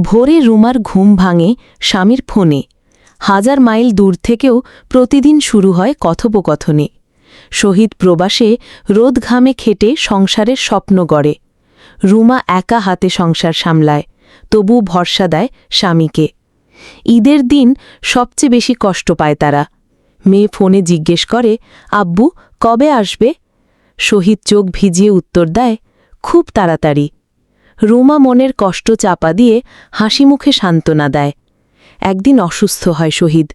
ভোরে রুমার ঘুম ভাঙে স্বামীর ফোনে। হাজার মাইল দূর থেকেও প্রতিদিন শুরু হয় কথোপকথনে। শহীদ প্রবাসে রোদ ঘামে খেটে সংসারের স্বপ্ন গড়ে। রুমা একা হাতে সংসার সামলায়, তবু ভরসা দেয় স্বামীকে। ঈদের দিন সবচেয়ে বেশি কষ্ট পায় তারা। মেয়ে ফোনে জিজ্ঞেস করে, আব্বু, কবে আসবে? শহীদ চোখ ভিজিয়ে উত্তর দেয়, খুব তাড়াতাড়ি। রুমা মনের কষ্ট চাপা দিয়ে হাসি মুখে সান্ত্বনা দেয়। একদিন অসুস্থ হয় শহীদ।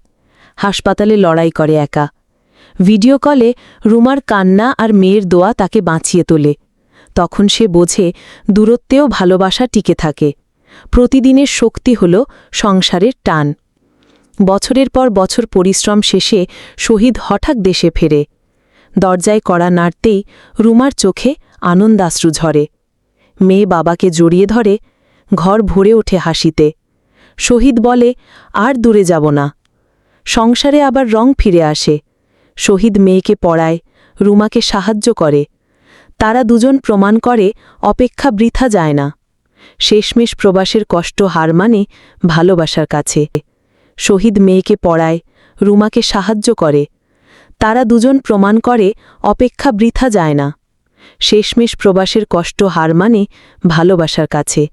হাসপাতালে লড়াই করে একা। ভিডিও কলে রুমার কান্না আর মেয়ের দোয়া তাকে বাঁচিয়ে তোলে। তখন সে বোঝে দূরত্বেও ভালোবাসা টিকে থাকে। প্রতিদিনের শক্তি হল সংসারের টান। বছরের পর বছর পরিশ্রম শেষে শহীদ হঠাৎ দেশে ফেরে। দরজায় কড়া নাড়তেই রুমার চোখে আনন্দাশ্রু ঝরে। মেয়ে বাবাকে জড়িয়ে ধরে ঘর ভরে ওঠে হাসিতে। শহীদ বলে, আর দূরে যাব না। সংসারে আবার রং ফিরে আসে। শহীদ মেয়েকে পড়ায়, রুমাকে সাহায্য করে। তারা দুজন প্রমাণ করে, অপেক্ষা বৃথা যায় না। শেষমেশ প্রবাসের কষ্ট হার মানে ভালোবাসার কাছে। শহীদ মেয়েকে পড়ায়, রুমাকে সাহায্য করে। তারা দুজন প্রমাণ করে, অপেক্ষা বৃথা যায় না। শেষমেশ প্রবাসের কষ্ট হার মানে ভালোবাসার কাছে।